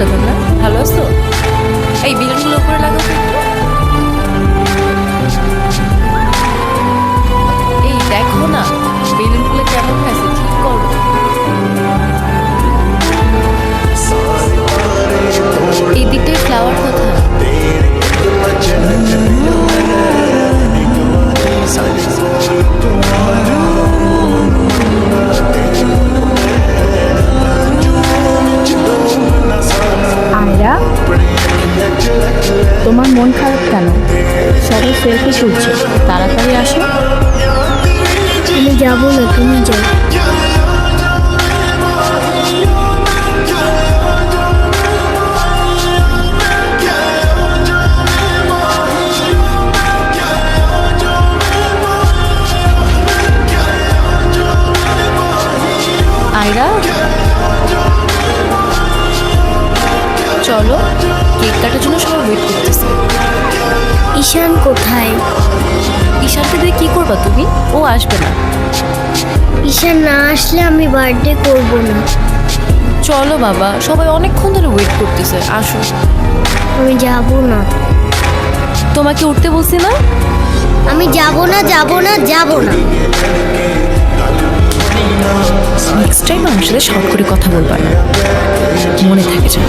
তোমরা? ভালো আছো? কেক কাটার জন্য সবাই ওয়েট করতেছে। ঈশান কোথায়? ঈশানকে দিয়ে কি করবা তুমি? ও আসবে না। ঈশান না আসলে আমি বার্থডে করব না। চলো বাবা সবাই অনেকক্ষণ ধরে ওয়েট করতেছে আসো। আমি যাব না। তোমাকে উঠতে বলছি না? আমি যাব না যাব না যাব না। নেক্সট টাইম আমার সাথে শর্ট করে কথা বলবা না। মনে থাকে যেন।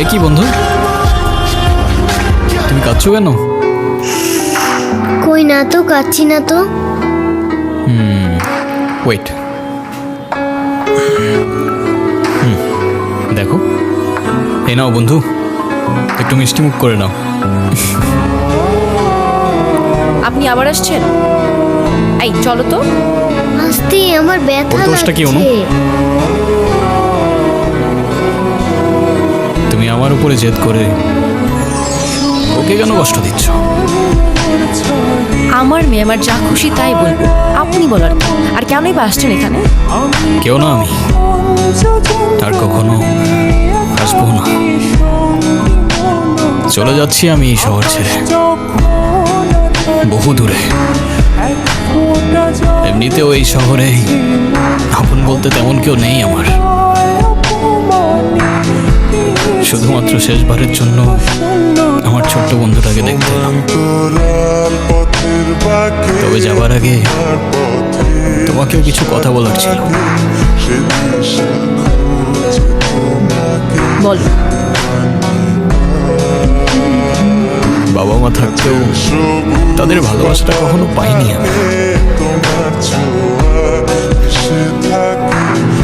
এ কি বন্ধু? তুমি কাঁদছো কেন? কই না তো কাচ্ছি না তো। ওয়েট দেখো। এই নাও বন্ধু একটু মিষ্টি মুখ করে নাও। আপনি আবার আসছেন? এই চলো তো। আসতে আমার ব্যথা দোষটা কি, অনু? আমার উপরে জেদ করে ওকে কেন কষ্ট দিচ্ছ? আমার মেয়ে আমার যা খুশি তাই বলব। আপনি বলার কি? আর কেনই বা আসছেন এখানে? কেউ না আমি। আর কখনো আসব না। চলে যাচ্ছি আমি এই শহর ছেড়ে। বহু দূরে। এমনিতেও এই শহরে আপন বলতে তেমন কেউ নেই আমার। শুধুমাত্র শেষবারের জন্য আমার ছোট্ট বন্ধুটাকে দেখতে তবে যাবার আগে তোমাকেও কিছু কথা বলার ছিল। বলো। বাবা মা থাকতেও তাদের ভালোবাসাটা কখনো পাইনি আমি।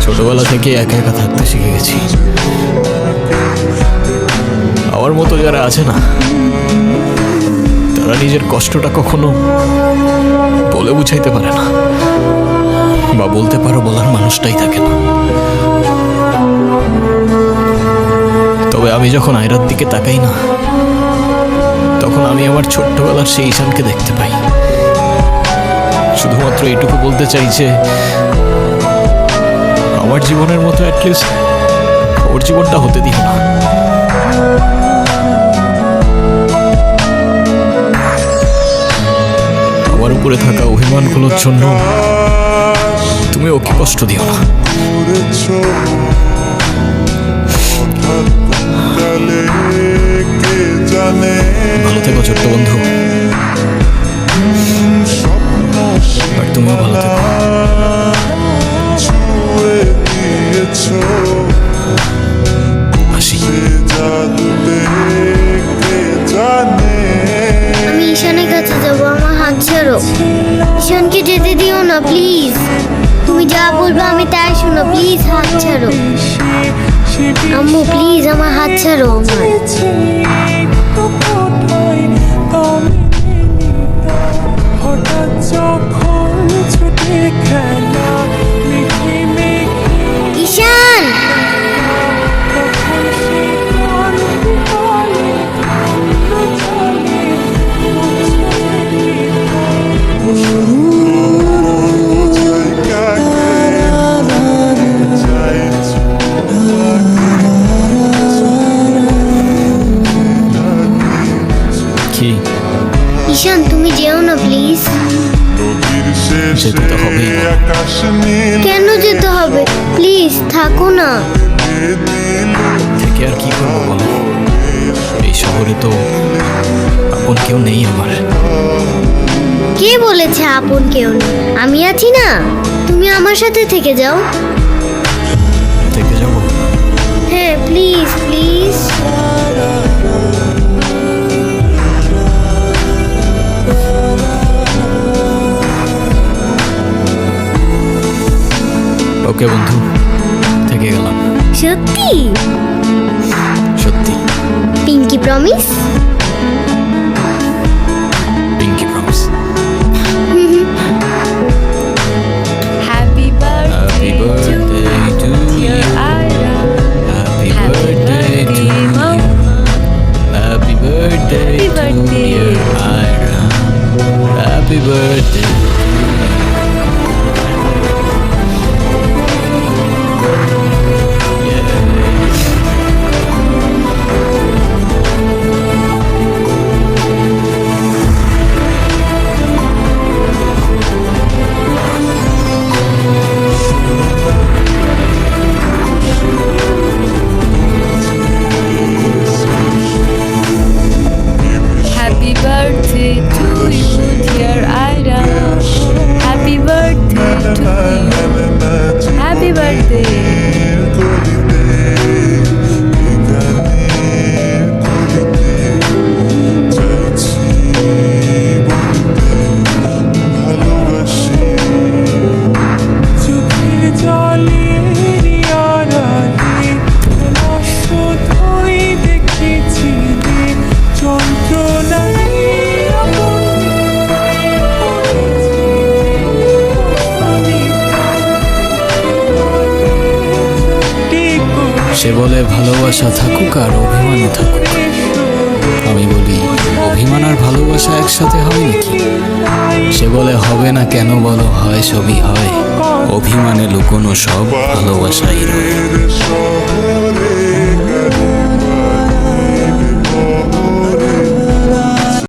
ছোটবেলা থেকে একা একা থাকতে শিখে গেছি। আমার মতো যারা আছে না, তারা নিজের কষ্টটা কখনো বলে বুঝাইতে পারে না বা বলতে পারো বলার মানুষটাই থাকে না। তবে আমি যখন আয়রার দিকে তাকাই না, তখন আমি আমার ছোট্টবেলার সেই ঈশানকে দেখতে পাই। শুধুমাত্র এটুকু বলতে চাই যে, আমার জীবনের মতো অ্যাটলিস্ট ওর জীবনটা হতে দিও না। আমার উপরে থাকা অভিমানগুলোর জন্য তুমি ওকে কষ্ট দিও না। ভালো থেকো ছোট্ট বন্ধু। আর তুমিও ভালো থেকো। প্লিজ হাত ছাড়ো। আম্মু প্লিজ আমার হাত ছাড়ো আমার। ঈশান তুমি যেও না প্লিজ যেতে তো হবেই কেন যেতে হবে? প্লিজ থাকো না। থেকে আর কি করব বলো? এই শহরে তো আপন কেউ নেই আমার। কে বলেছে আপন কেউ নেই? আমি আছি না। তুমি আমার সাথে থেকে যাও। থেকে যাব? হ্যাঁ প্লিজ প্লিজ ওকে বন্ধু থেকে গেলাম। সত্যি? সত্যি। Pinky promise? ভালোবাসা থাকুক আর অভিমানও থাকুক। আমি বলি, অভিমান আর ভালোবাসা একসাথে হয় নাকি? সে বলে, হবে না কেন বলো, হয় সবই হয়। অভিমানে লুকোনো সব ভালোবাসাই রয়।